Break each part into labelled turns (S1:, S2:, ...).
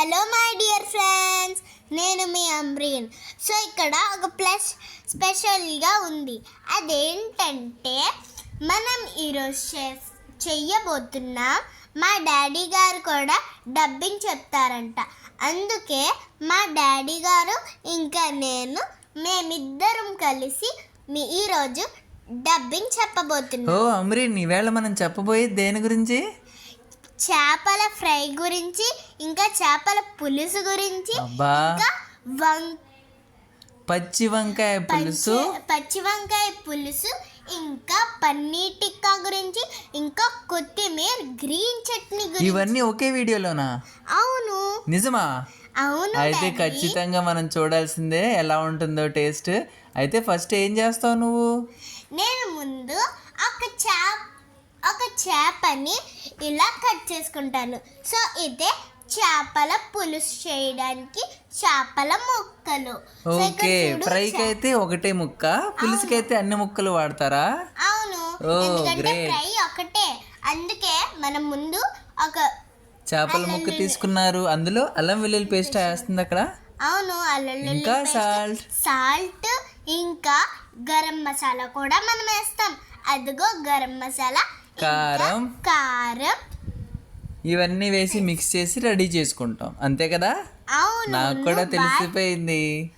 S1: Hello my dear friends నేను మీ Amreen. So ఇక్కడ ఒక ప్లస్ స్పెషల్గా ఉంది. అదేంటంటే మనం ఈరోజు చే- చెయ్యబోతున్నాం మా డాడీ గారు కూడా డబ్బింగ్ చెప్తారంట. అందుకే మా డాడీ గారు ఇంకా నేను మేమిద్దరం కలిసి మీ ఈరోజు డబ్బింగ్ చెప్పబోతున్నాం.
S2: ఓ అమ్రీన్ ఈవేళ మనం చెప్పబోయేది దేని గురించి?
S1: చేపల ఫ్రై గురించి ఇంకా చేపల పులుసు గురించి ఇంకా
S2: పచ్చి వంకాయ పులుసు.
S1: పచ్చి- వంకాయ పులుసు ఇంకా పన్నీర్ టిక్కా గురించి ఇంకా కొత్తిమీర గ్రీన్ చట్నీ గురించి.
S2: ఇవన్నీ ఒకే వీడియోలోనా?
S1: అవును.
S2: నిజమా?
S1: అవును
S2: అయితే. ఖచ్చితంగా మనం చూడాల్సిందే ఎలా ఉంటుందో టేస్ట్. అయితే ఫస్ట్ ఏం చేస్తావు నువ్వు?
S1: నేను ముందు ఒక చేప ఒక చేపని ఇలా కట్ చేసుకుంటాను. సో ఇదే చేపల పులుసు చేయడానికి చేపల ముక్కలు.
S2: ఓకే ఫ్రైకి అయితే ఒకటే ముక్క పులుసుకి అయితే అన్ని ముక్కలు వాడతారా?
S1: అవును. ఎందుకంటే. ఫ్రై ఒకటే. అందుకే మనం ముందు ఒక
S2: చేపల ముక్క తీసుకున్నారు. అందులో అల్లం వెల్లుల్లి పేస్ట్ వేస్తుంది అక్కడ.
S1: అవును అల్లుల్లి
S2: ఇంకా సాల్ట్.
S1: సాల్ట్ ఇంకా గరం మసాలా కూడా మనం వేస్తాం. అదిగో గరం మసాలా.
S2: కారం.
S1: కారం.
S2: ఇవన్నీ వేసి మిక్స్ చేసి రెడీ చేసుకుంటాం. అంతే కదా?
S1: అవును.
S2: నాకు కూడా తెలిసిపోయింది.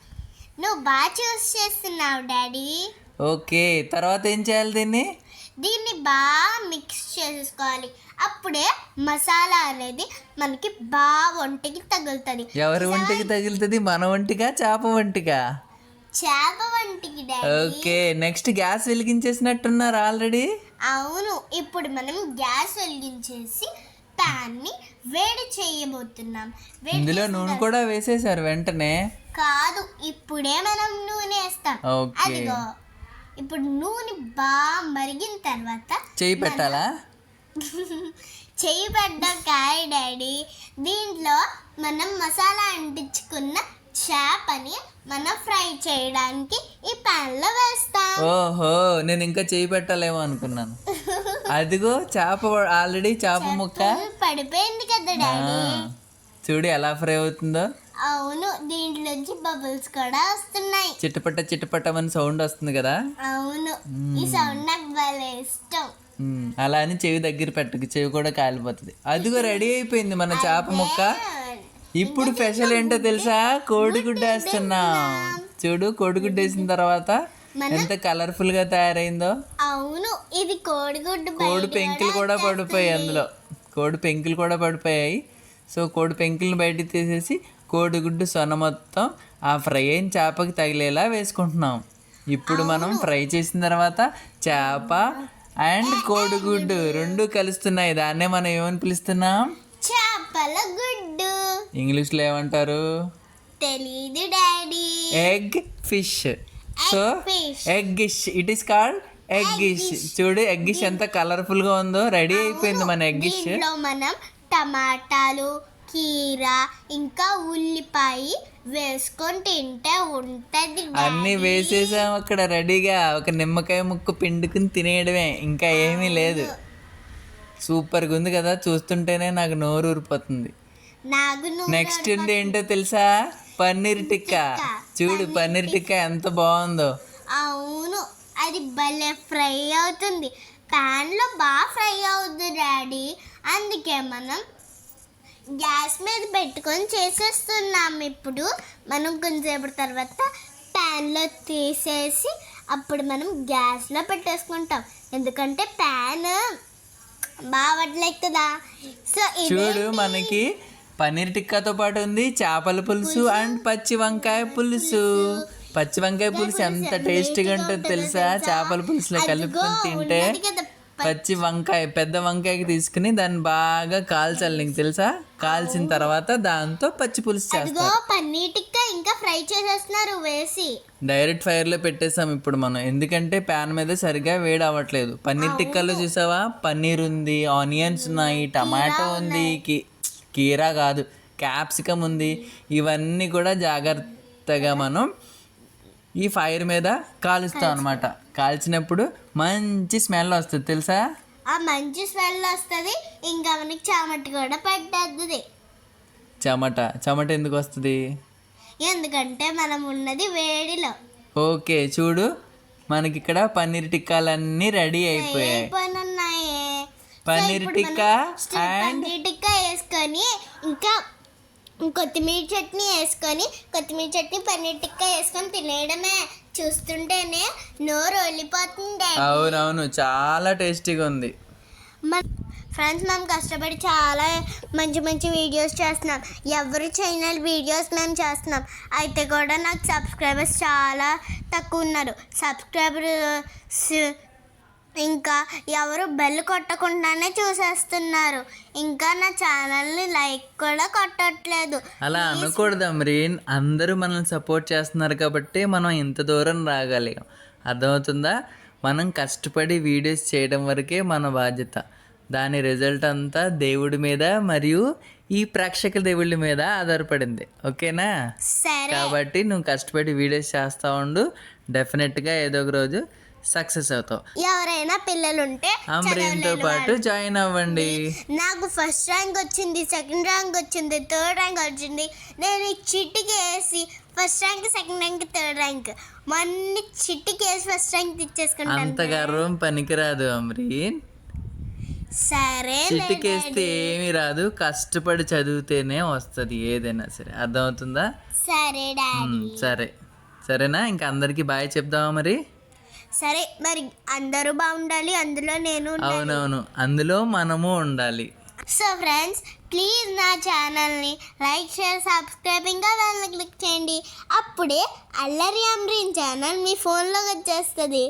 S1: నువ్వు బాగా చూస్ చేస్తున్నావు డాడీ.
S2: ఓకే. తర్వాత ఏం చేయాలి దీన్ని?
S1: దీన్ని బాగా మిక్స్ చేసుకోవాలి. అప్పుడే మసాలా అనేది మనకి బాగా ఒంటికి తగులుతుంది.
S2: ఎవరి వంటికి తగులుతుంది? మన వంటిగా చేప వంటిగా
S1: చేప వంటికి
S2: ఓకే. నెక్స్ట్ గ్యాస్ వెలిగించేసినట్టున్నారు ఆల్రెడీ.
S1: అవును ఇప్పుడు మనం గ్యాస్ వెలిగించేసి ప్యాన్ని వేడి చేయబోతున్నాం.
S2: ఇందులో నూనె కూడా వేసేసారు వెంటనే.
S1: కాదు ఇప్పుడే మనం నూనె వేస్తాం. అదిగో ఇప్పుడు నూనె బాగా మరిగిన తర్వాత
S2: చేయి పెట్టాలా?
S1: చెయ్యి పడ్డాం కాయ డాడీ. దీంట్లో మనం మసాలా అంటించుకున్న చేపని మనం ఫ్రై చేయడానికి ఈ pan లో వేస్తాం.
S2: ఓహో నేను ఇంకా చేయి పెట్టాలేమో అనుకున్నాను. అదిగో చేప ఆల్రెడీ చేప ముక్క.
S1: పడిపోయింది కదా డాడీ.
S2: చూడు ఎలా ఫ్రై అవుతుందో.
S1: అవును దీంట్లోంచి బబుల్స్ కూడా వస్తున్నాయి.
S2: చిట్టపట్ట చిట్టపట్ట అని సౌండ్ వస్తుంది కదా.
S1: అవును ఈ సౌండ్ నాకు భలే ఇష్టం.
S2: అలా అని చెవి దగ్గర పెట్టకు చెవి కూడా కాలిపోతుంది. అదిగో రెడీ అయిపోయింది మన చేప ముక్క. ఇప్పుడు స్పెషల్ ఏంటో తెలుసా? కోడిగుడ్డు వేస్తున్నాం చూడు కోడిగుడ్డు వేసిన తర్వాత ఎంత కలర్ఫుల్గా తయారైందో.
S1: అవును ఇది కోడిగుడ్డు
S2: కోడి పెంకులు కూడా పడిపోయాయి అందులో. కోడి పెంకులు కూడా పడిపోయాయి. సో కోడి పెంకులను బయటికి తీసేసి కోడిగుడ్డు సొన మొత్తం ఆ ఫ్రై అయిన చేపకి తగిలేలా వేసుకుంటున్నాం. ఇప్పుడు మనం ఫ్రై చేసిన తర్వాత చేప అండ్ కోడిగుడ్డు రెండు కలుస్తున్నాయి. దాన్నే మనం ఏమని పిలుస్తున్నాం?
S1: చేపల గుడ్డు.
S2: ఇంగ్లీష్లో ఏమంటారు?
S1: తెలీదు daddy.
S2: Egg fish. So
S1: fish.
S2: Egg ish it is called egg ish చూడు ఎగ్ ఇష్ ఎంత కలర్ఫుల్గా ఉందో రెడీ అయిపోయింది మన ఎగ్ ఇష్
S1: దీంట్లో మనం టమాటాలు కీర ఇంకా ఉల్లిపాయ వేసుకొని తింటే ఉంటది
S2: అన్నీ వేసేసాం అక్కడ రెడీగా. ఒక నిమ్మకాయ ముక్క పిండుకుని తినేయడమే. ఇంకా ఏమీ లేదు. సూపర్గా ఉంది కదా. చూస్తుంటేనే నాకు నోరు ఊరిపోతుంది. నెక్స్ట్ ఉంది ఏంటో తెలుసా? పన్నీర్ టిక్కా. చూడు పన్నీర్ టిక్కా. ఎంత బాగుందో.
S1: అవును అది భలే ఫ్రై అవుతుంది. ప్యాన్లో బాగా ఫ్రై అవుతుంది డాడీ. అందుకే మనం గ్యాస్ మీద పెట్టుకొని చేసేస్తున్నాం ఇప్పుడు. మనం కొంచెంసేపటి తర్వాత ప్యాన్లో తీసేసి అప్పుడు మనం గ్యాస్లో పెట్టేసుకుంటాం. ఎందుకంటే ప్యాన్ బావట్లేదు కదా సో
S2: చూడు మనకి పన్నీర్ టిక్కాతో పాటు ఉంది చేపల పులుసు అండ్ పచ్చి వంకాయ పులుసు. పచ్చి వంకాయ పులుసు ఎంత టేస్టీగా ఉంటుందో తెలుసా? చేపల పులుసులో కలుపుకొని తింటే పచ్చి వంకాయ పెద్ద వంకాయకి తీసుకుని దాన్ని బాగా కాల్చాలి నీకు తెలుసా? కాల్చిన తర్వాత దాంతో పచ్చి పులుసు చేస్తారు.
S1: పన్నీర్ టిక్కా ఇంకా ఫ్రై చేసేస్తున్నారు వేసి.
S2: డైరెక్ట్ ఫైర్లో పెట్టేసాం ఇప్పుడు మనం. ఎందుకంటే ప్యాన్ మీద సరిగా వేడి అవ్వట్లేదు. పన్నీర్ టిక్కాలో చూసావా? పన్నీర్ ఉంది ఆనియన్స్ ఉన్నాయి టమాటో ఉంది కీరా కాదు క్యాప్సికమ్ ఉంది. ఇవన్నీ కూడా జాగ్రత్తగా మనం ఈ ఫైర్ మీద కాలుస్తాం అనమాట కాల్చినప్పుడు మంచి స్మెల్ వస్తుంది తెలుసా?
S1: ఆ మంచి స్మెల్ వస్తుంది. ఇంకా మనకి చామటి కూడా పట్టేస్తుంది
S2: చెమట చెమట ఎందుకు వస్తుంది?
S1: ఎందుకంటే మనం ఉన్నది వేడిలో.
S2: ఓకే చూడు. మనకి ఇక్కడ పన్నీర్ టిక్కాలన్నీ రెడీ అయిపోయాయి. పన్నీర్ టిక్కా అండ్
S1: వేసుకొని ఇంకా కొత్తిమీర చట్నీ వేసుకొని కొత్తిమీర చట్నీ పన్నీర్ టిక్కా వేసుకొని తినేయడమే. చూస్తుంటేనే నోరు వెళ్ళిపోతుంది
S2: అవునవును చాలా టేస్టీగా ఉంది.
S1: మన ఫ్రెండ్స్ మేము కష్టపడి చాలా మంచి మంచి వీడియోస్ చేస్తున్నాం. ఎవరు చేయని వీడియోస్ మేము చేస్తున్నాం. అయితే కూడా నాకు సబ్స్క్రైబర్స్ చాలా తక్కువ ఉన్నారు. సబ్స్క్రైబర్స్ ఇంకా ఎవరు బెల్ కొట్టకుండానే చూసేస్తున్నారు. ఇంకా నా ఛానల్ని లైక్ కూడా కొట్టట్లేదు.
S2: అలా అనకూడదు అమరీన్. అందరూ మనల్ని సపోర్ట్ చేస్తున్నారు కాబట్టి మనం ఇంత దూరం రాగలిగాం అర్థమవుతుందా? మనం కష్టపడి వీడియోస్ చేయడం వరకే మన బాధ్యత. దాని రిజల్ట్ అంతా దేవుడి మీద మరియు ఈ ప్రేక్షక దేవుళ్ళ మీద ఆధారపడింది. ఓకేనా?
S1: సరే.
S2: కాబట్టి నువ్వు కష్టపడి వీడియోస్ చేస్తూ ఉండు. డెఫినెట్గా ఏదో ఒక రోజు సక్సెస్ అవుతావు.
S1: ఎవరైనా పిల్లలుంటే
S2: అమరీన్తో పాటు జాయిన్ అవ్వండి.
S1: నాకు ఫస్ట్ ర్యాంక్ వచ్చింది సెకండ్ ర్యాంక్ వచ్చింది థర్డ్ ర్యాంక్ వచ్చింది. నేను చిట్టికి వేసి first rank second rank third rank. మొన్న చిట్టికి వేసి ఫస్ట్ ర్యాంక్
S2: అంత
S1: తెచ్చేసుకుంటాను
S2: గర్వం పనికిరాదు అమరీన్
S1: సరే
S2: చిటికేస్తే ఏమీ రాదు కష్టపడి చదివితేనే వస్తుంది ఏదైనా సరే. అర్థమవుతుందా?
S1: సరే
S2: సరే. సరేనా? ఇంకా అందరికీ బాయ్ చెప్దామా మరి?
S1: సరే మరి అందరూ బాగుండాలి అందులో నేను ఉండాలి.
S2: అవునవును అందులో మనము ఉండాలి.
S1: సో ఫ్రెండ్స్ ప్లీజ్ నా ఛానల్ని లైక్ షేర్ సబ్స్క్రైబ్ ఇంకా దాన్ని క్లిక్ చేయండి. అప్పుడే అల్లరి అమ్రీన్ ఛానల్ మీ ఫోన్లోకి వచ్చేస్తుంది.